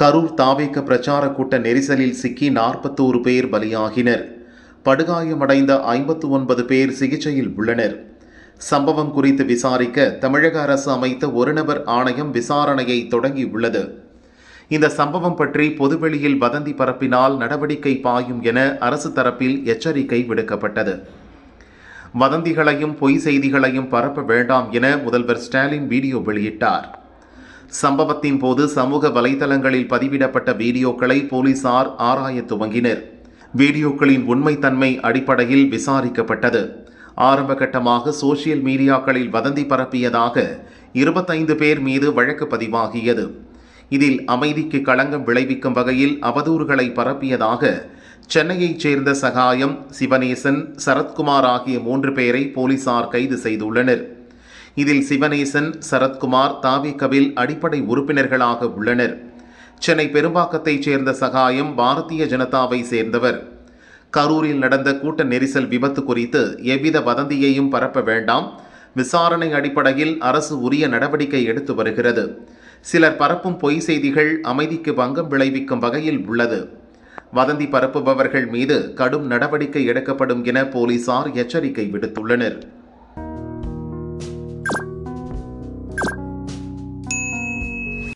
கரூர் தாவேக்க பிரச்சார கூட்ட நெரிசலில் சிக்கி நாற்பத்தோரு பேர் பலியாகினர். படுகாயமடைந்த ஐம்பத்து ஒன்பது பேர் சிகிச்சையில் உள்ளனர். சம்பவம் குறித்து விசாரிக்க தமிழக அரசு அமைத்த ஒருநபர் ஆணையம் விசாரணையை தொடங்கியுள்ளது இந்த சம்பவம் பற்றி பொதுவெளியில் வதந்தி பரப்பினால் நடவடிக்கை பாயும் என அரசு தரப்பில் எச்சரிக்கை விடுக்கப்பட்டது. வதந்திகளையும் பொய் செய்திகளையும் பரப்ப வேண்டாம் என முதல்வர் ஸ்டாலின் வீடியோ வெளியிட்டார். சம்பவத்தின் போது சமூக வலைதளங்களில் பதிவிடப்பட்ட வீடியோக்களை போலீசார் ஆராய துவங்கினர். வீடியோக்களின் உண்மைத்தன்மை அடிப்படையில் விசாரிக்கப்பட்டது. ஆரம்பகட்டமாக சோசியல் மீடியாக்களில் வதந்தி பரப்பியதாக இருபத்தைந்து பேர் மீது வழக்கு பதிவாகியது. இதில் அமைதிக்கு களங்கம் விளைவிக்கும் வகையில் அவதூறுகளை பரப்பியதாக சென்னையைச் சேர்ந்த சகாயம் சிவனேசன் சரத்குமார் ஆகிய மூன்று பேரை போலீசார் கைது செய்துள்ளனர். இதில் சிவனேசன் சரத்குமார் தாவிகவில் அடிப்படை உறுப்பினர்களாக உள்ளனர். சென்னை பெரும்பாக்கத்தைச் சேர்ந்த சகாயம் பாரதிய ஜனதாவை சேர்ந்தவர். கரூரில் நடந்த கூட்ட நெரிசல் விபத்து குறித்து எவ்வித வதந்தியையும் பரப்ப வேண்டாம். விசாரணை அடிப்படையில் அரசு உரிய நடவடிக்கை எடுத்து வருகிறது. சிலர் பரப்பும் பொய் செய்திகள் அமைதிக்கு பங்கம் விளைவிக்கும் வகையில் உள்ளது. வதந்தி பரப்புபவர்கள் மீது கடும் நடவடிக்கை எடுக்கப்படும் என போலீசார் எச்சரிக்கை விடுத்துள்ளனர்.